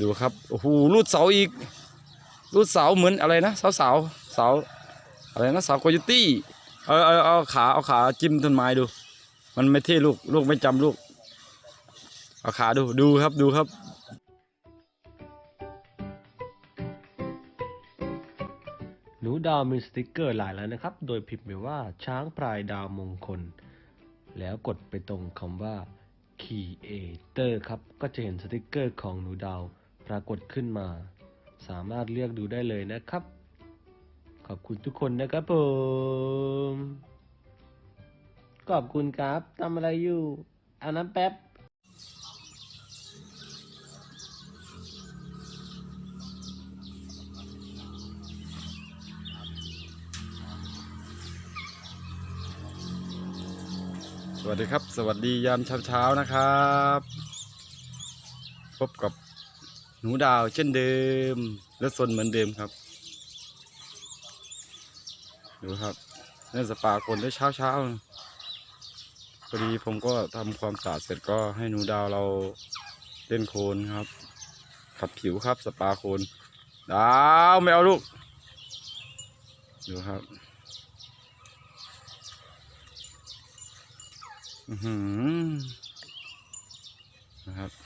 ดูครับโอ้โหรูดเสาอีกรูดเสาเหมือนอะไรนะเสาเสาเสาอะไรนะเสาโคโยตี้เอาเอาเอาขาเอาขาจิ้มต้นไม้ดู มันไม่เท่ลูกลูกไม่จำลูกเอาขาดูดูครับดูครับหนูดาวมีสติกเกอร์หลายแล้วนะครับ โดยพิมพ์ไปว่าช้างพลายดาวมงคล แล้วกดไปตรงคำว่า Creator ครับ ก็จะเห็นสติกเกอร์ของหนูดาว ปรากฏขึ้นมา สามารถเลือกดูได้เลยนะครับ ขอบคุณทุกคนนะครับผม ขอบคุณครับทำอะไรอยู่อาน้ำแป๊บสวัสดีครับ สวัสดียามเช้าๆนะครับ พบกับ นูดาวเช่นเดิม และสนเหมือนเดิมครับ ดูครับเล่นสปาคนได้เช้าๆพอดีผมก็ทำความสะอาดเสร็จก็ให้หนูดาวเราเล่นโคลนครับ ขัดผิวครับสปาโคน ดาวไม่เอาลูก ดูครับอือหือนะครับ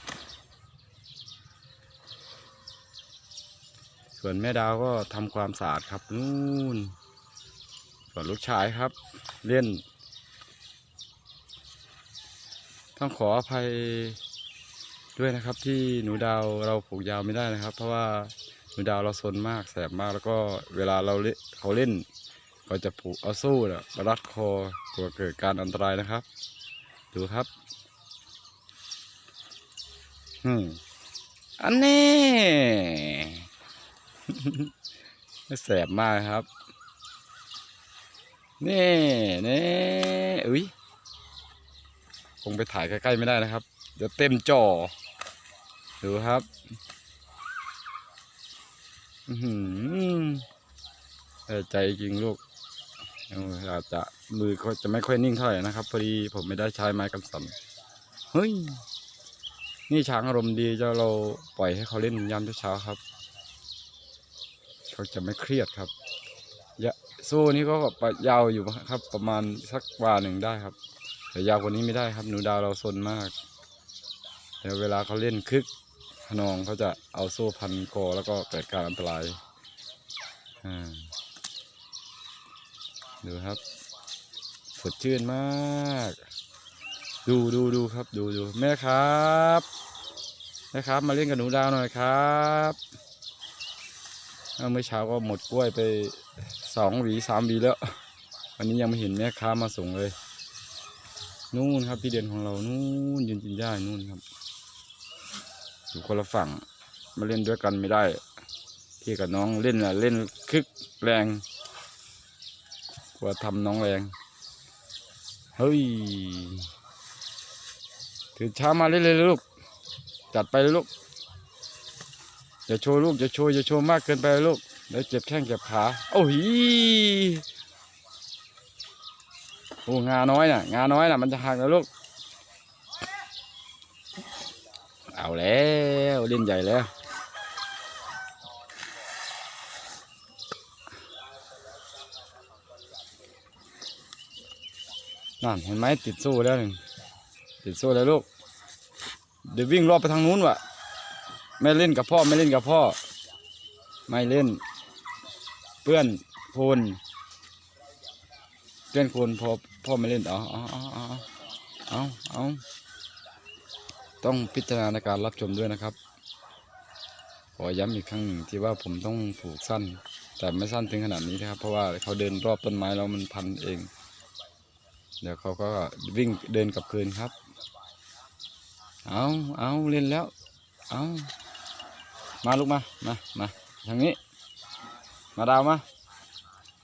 ส่วนแม่ดาวก็ทำความสะอาดครับนู่น ส่วนลูกชายครับ เล่น ต้องขออภัยด้วยนะครับ ที่หนูดาวเราผูกยาวไม่ได้นะครับ เพราะว่าหนูดาวเราซนมากแสบมากแล้วก็เวลาเราเล่นเขาเล่นเขาจะผูกเอาสู้นะรัดคอกลัวเกิดการอันตรายนะครับ ดูครับอืมอันนี้ แสบมากครับ นี่นี่อุ้ยคงไปถ่ายใกล้ๆไม่ได้นะครับ เดี๋ยวเต็มจอ ดูครับอใจจริงลูกเอาจจะมือเขาจะไม่ค่อยนิ่งเท่าไหร่นะครับ พอดีผมไม่ได้ใช้ไม้กำสันเฮ้ย นี่ช้างอารมณ์ดีจ้าเราปล่อยให้เขาเล่นยามเช้าครับ เขาจะไม่เครียดครับยะโซ่นี้ก็ยาวอยู่ครับ ประมาณสักวาหนึ่งได้ครับ แต่ยาวกว่านี้ไม่ได้ครับ หนูดาวเราซนมากเดี๋ยวเวลาเขาเล่นคึกขนองเขาจะเอาโซ่พันคอแล้วก็เกิดการอันตรายอ่าดูครับ สดชื่นมาก ดูดูดูครับ ดูดูแม่ครับแม่ครับ มาเล่นกับหนูดาวหน่อยครับ เมื่อเช้าก็หมดกล้วยไปสองหวีสามหวีแล้ว วันนี้ยังไม่เห็นแม่ค้ามาส่งเลย นู่นครับพี่เด่นของเรานู่นยืนกินหญ้านู่นครับอยู่คนละฝั่งมาเล่นด้วยกันไม่ได้ พี่กับน้องเล่นน่ะเล่นคึกแรงกลัวทำน้องแรงเฮ้ยถือช้ามาเล่นเลยลูกจัดไปเลยลูก อย่าโชว์ลูกอย่าโชว์อย่าโชว์มากเกินไปลูกเดี๋ยวเจ็บแข้งเจ็บขาโอ้ยโอ้งาน้อยน่ะงาน้อยน่ะมันจะหักแล้วลูกเอาแล้วเล่นใหญ่แล้วนั่นเห็นไหมติดโซ่แล้วหนึ่งติดโซ่แล้วลูกเดี๋ยววิ่งรอบไปทางนู้นวะ ไม่เล่นกับพ่อไม่เล่นกับพ่อ ไม่เล่น เพื่อนโคนเพื่อนโคนพอพ่อไม่เล่นเอาเอาเอาเอาเอาเอาต้องพิจารณาในการรับชมด้วยนะครับ ขอย้ำอีกครั้งหนึ่งที่ว่าผมต้องผูกสั้น แต่ไม่สั้นถึงขนาดนี้นะครับ เพราะว่าเขาเดินรอบต้นไม้แล้วมันพันเอง เดี๋ยวเขาก็วิ่งเดินกลับคืนครับ เอาเอาเล่นแล้ว เอา มาลูกมามามาทางนี้ มาดาวมา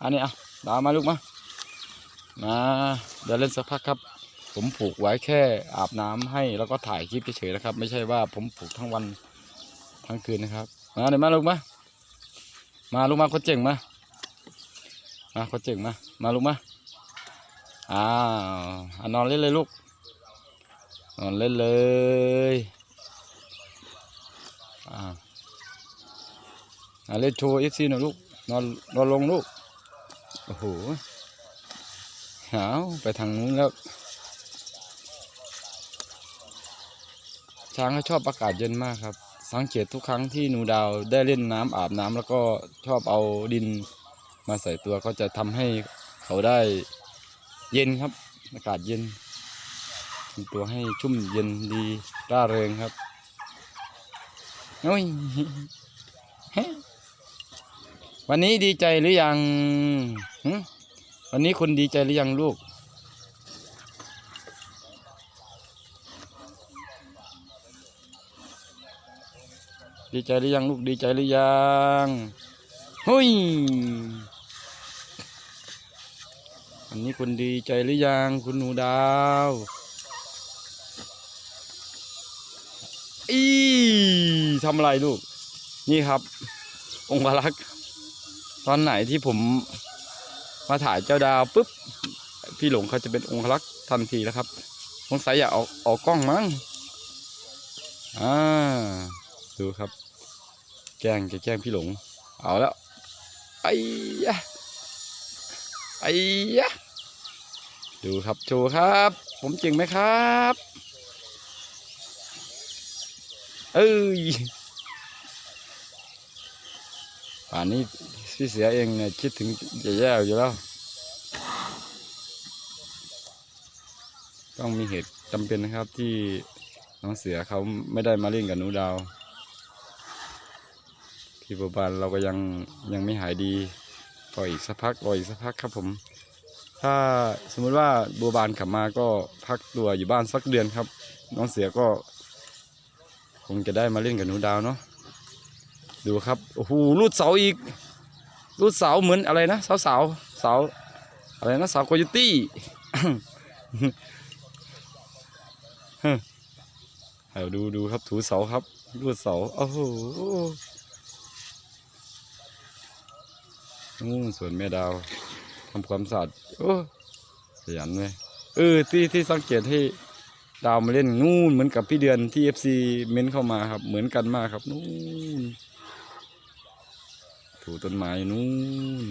อันนี้เอาดาวมาลูกมามาเดี๋ยวเล่นสักพักครับ ผมผูกไว้แค่อาบน้ำให้แล้วก็ถ่ายคลิปเฉยๆนะครับ ไม่ใช่ว่าผมผูกทั้งวันทั้งคืนนะครับมาเดี๋ยวมาลูกมามาลูกมาคนเจ๋งมามาคนเจ๋งมามาลูกมาอ้าวอะนอนเล่นเลยลูกนอนเล่นเลยอ่า อ่าเล่นโชว์เอฟซีหน่อยลูกนอนนอนลงลูก โอ้โหหาวไปทางนู้นแล้ว ช้างเขาชอบอากาศเย็นมากครับ สังเกตทุกครั้งที่หนูดาวได้เล่นน้ำอาบน้ำแล้วก็ชอบเอาดินมาใส่ตัวก็จะทำให้เขาได้เย็นครับ อากาศเย็นทำตัวให้ชุ่มเย็นดีร่าเริงครับโอ้ย วันนี้ดีใจหรือยังวันนี้คุณดีใจหรือยังลูก ดีใจหรือยังลูกดีใจหรือยังหุยวันนี้คุณดีใจหรือยังคุณหนูดาวอีทำอะไรลูก นี่ครับ องค์พระลักษ์ ตอนไหนที่ผมมาถ่ายเจ้าดาวปุ๊บ พี่หลงเขาจะเป็นองค์รักษ์ทันทีแล้วครับสงสัยอยากเอาเอากล้องมั้งอ่าดูครับ แกล้งจะแกล้งพี่หลง เอาแล้วไอ้ยะไอ้ยะดูครับโชว์ครับ ผมจริงไหมครับเอ้ยป่านนี้ พี่เสียเองเนี่ยคิดถึงจะแย่อยู่แล้ว ต้องมีเหตุจำเป็นนะครับที่น้องเสือเขาไม่ได้มาเล่นกับหนูดาวพี่บัวบานเราก็ยังยังไม่หายดีรออีกสักพักรออีกสักพักครับผม ถ้าสมมุติว่าบัวบานกลับมาก็พักตัวอยู่บ้านสักเดือนครับ น้องเสือก็คงจะได้มาเล่นกับหนูดาวเนาะดูครับ โอ้โหรูดเสาอีก รูดเสาเหมือนอะไรนะเสาเสาเสาอะไรนะเสาโคโยตี้เอาดูดูครับถูเสาครับรูดเสาโอ้โหนู่นสวนแม่ดาวทำความสะอาดโอ้ขยันเลยเออที่ที่สังเกตให้ดาวมาเล่นนู่นเหมือนกับพี่เดือนที่เอฟซีเม้นเข้ามาครับ เหมือนกันมากครับนู่น ถูต้นไม้นู่น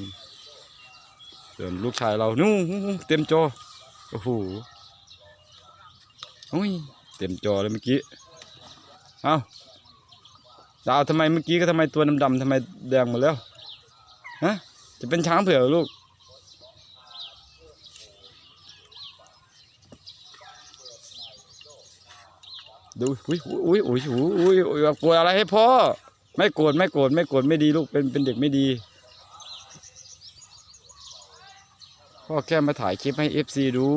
ส่วนลูกชายเรานู่นเต็มจอโอ้โหโอ้ยเต็มจอเลยเมื่อกี้เอ้าดาวทำไมเมื่อกี้ก็ทำไมตัวดำๆทำไมแดงหมดแล้วฮะจะเป็นช้างเผือกลูกดูอุ้ยอุ้ยอุ้ยอุ้ยอุ้ยอุ้ยกลัวอะไรให้พ่อ ไม่โกรธไม่โกรธไม่โกรธไม่ดีลูกเป็นเป็นเด็กไม่ดีพ่อแค่มาถ่ายคลิปให้เอฟซีดู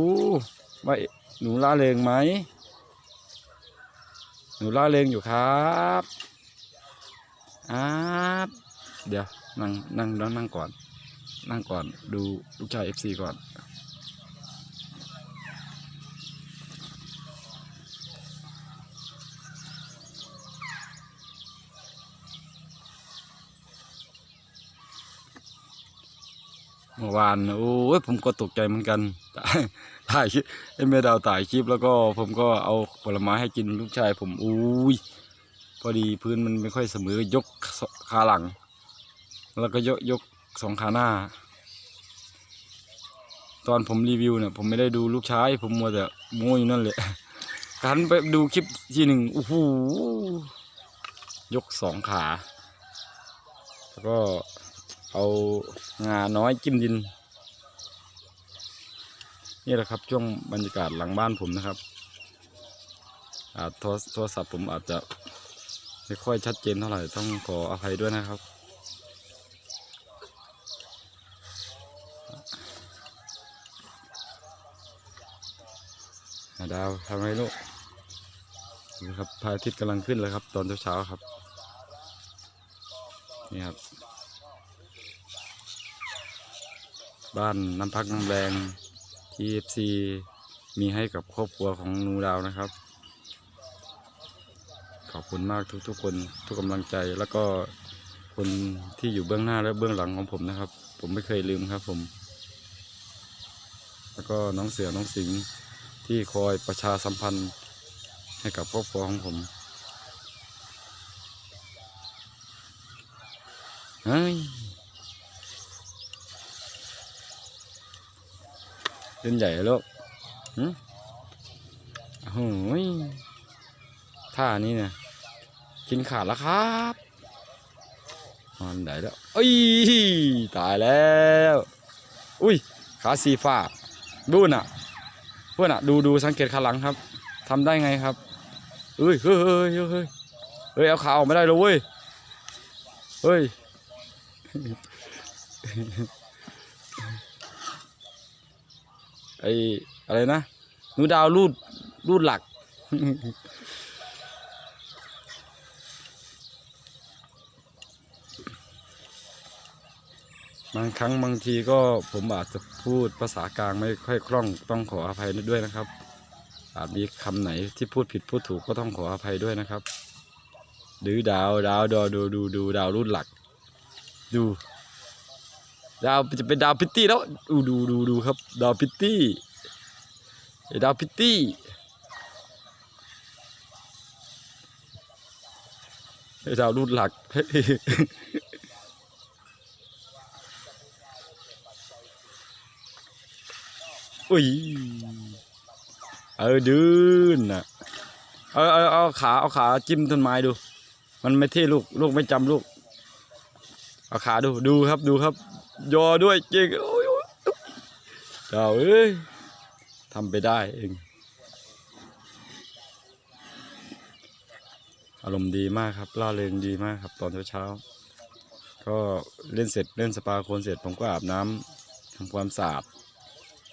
ว่าหนูล่าเริงไหม หนูล่าเริงอยู่ครับอ่าเดี๋ยวนั่งนั่งนั่งนั่งก่อน นั่งก่อนดูลูกชายเอฟซีก่อน มื่อวานโอ้ยผมก็ตกใจเหมือนกันถ่ายคลิปไอ้แม่ดาวถ่ายคลิปแล้วก็ผมก็เอาผลไม้ให้กินลูกชายผมอุ้ยพอดีพื้นมันไม่ค่อยเสมอยกขาหลัง แล้วก็ยกยกสองขาหน้า ตอนผมรีวิวเนี่ยผมไม่ได้ดูลูกชายผมมัวแต่โม้อยู่นั่นแหละการไปดูคลิปทีหนึ่งโอ้โหยกสองขา แล้วก็ เอางาน้อยจิ้มดิน นี่แหละครับช่วงบรรยากาศหลังบ้านผมนะครับอาจโทรโทศัพท์ผมอาจจะไม่ค่อยชัดเจนเท่าไหร่ต้องขออภัยด้วยนะครับดาวทำไรลูกนี่ครับพระอาทิตย์กำลังขึ้นแล้วครับ ตอนเช้าๆครับ นี่ครับ บ้านน้ำพักน้ำแรงที่เอฟซีมีให้กับครอบครัวของนูดาวนะครับ ขอบคุณมากทุกๆคนทุกกำลังใจแล้วก็คนที่อยู่เบื้องหน้าและเบื้องหลังของผมนะครับ ผมไม่เคยลืมครับผม แล้วก็น้องเสือน้องสิงห์ที่คอยประชาสัมพันธ์ให้กับครอบครัวของผมเฮ้ย เล่นใหญ่ลูกหืมโอ้ยท่านี้เนี่ยกินขาดแล้วครับนอนไหนแล้วเอ้ยตายแล้ว อุ้ย ขาสีฟ้าดูน่ะเพื่อนอะ ดูดูสังเกตขาหลังครับทำได้ไงครับเอ้ยเฮ้ยเฮ้ยเฮ้ยเฮ้ยเฮ้ยเอาขาออกไม่ได้เลยเว้ยเฮ้ย ไออะไรนะหนูดาวรูดรูดหลัก บางครั้งบางทีก็ผมอาจจะพูดภาษากลางไม่ค่อยคล่องต้องขออภัยด้วยนะครับ อาจมีคำไหนที่พูดผิดพูดถูกก็ต้องขออภัยด้วยนะครับดือดาวดาวดอดูดูดูดาวรุ่นหลัก ดู ดาวจะเป็นดาวพิตตี้แล้วดูดูดูดูครับ ดาวพิตตี้ดาวพิตตี้ดาวรุ่นหลักอุ้ยเออดื้นน่ะเอาเอาเอาขาเอาขาจิ้มต้นไม้ดู มันไม่เท่ลูกลูกไม่จำลูกเอาขาดูดูครับดูครับ ยอด้วยเก่งโอ้ยเจ้าเอ้ยทำไปได้เอง อารมณ์ดีมากครับล่าเริงดีมากครับ ตอนเช้าๆก็เล่นเสร็จเล่นสปาโคนเสร็จผมก็อาบน้ำทำความสะอาด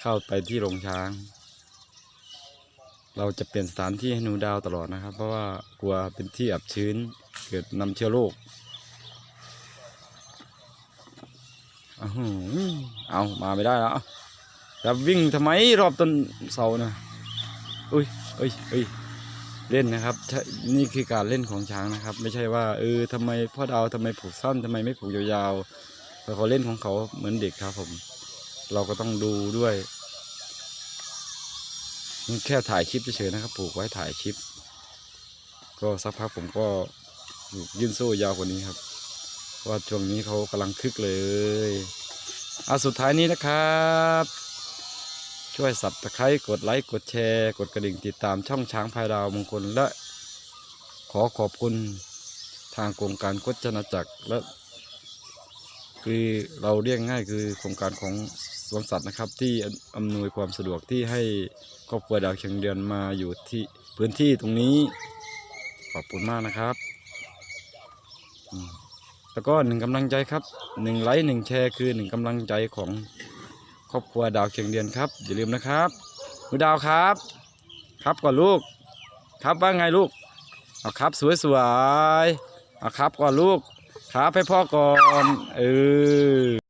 เข้าไปที่โรงช้าง เราจะเปลี่ยนสถานที่ให้หนูดาวตลอดนะครับ เพราะว่ากลัวเป็นที่อับชื้นเกิดนำเชื้อโรคอ้าวหือ เอามาไม่ได้แล้วจะวิ่งทำไมรอบต้นเสานะอุ้ยเอ้ยเอ้ยเล่นนะครับ นี่คือการเล่นของช้างนะครับ ไม่ใช่ว่าเออทำไมพ่อดาวทำไมผูกสั้นทำไมไม่ผูกยาวๆแต่เขาเล่นของเขาเหมือนเด็กครับผม เราก็ต้องดูด้วยนี่แค่ถ่ายคลิปเฉยๆนะครับ ผูกไว้ถ่ายคลิป ก็สักพักผมก็ยื่นโซ่ยาวกว่านี้ครับ ว่าช่วงนี้เขากำลังคึกเลย เอาสุดท้ายนี้นะครับ ช่วยสับตะไคร้กดไลค์ กดแชร์ กดกระดิ่งติดตามช่องช้างพายดาวมงคลและ ขอขอบคุณทางโครงการกจนาจักรและ คือเราเรียกง่ายคือโครงการของสวนสัตว์นะครับ ที่อำนวยความสะดวกที่ให้ครอบครัวดาวเชียงเดือนมาอยู่ที่พื้นที่ตรงนี้ ขอบคุณมากนะครับ อืม แล้วก็หนึ่งกำลังใจครับหนึ่งไลค์หนึ่งแชร์คือหนึ่งกำลังใจของครอบครัวดาวเชียงเดือนครับ อย่าลืมนะครับหนูดาวครับ ครับก่อนลูก ครับว่าไงลูกเอาครับสวยสวยเอาครับก่อนลูกครับให้พ่อก่อนเออ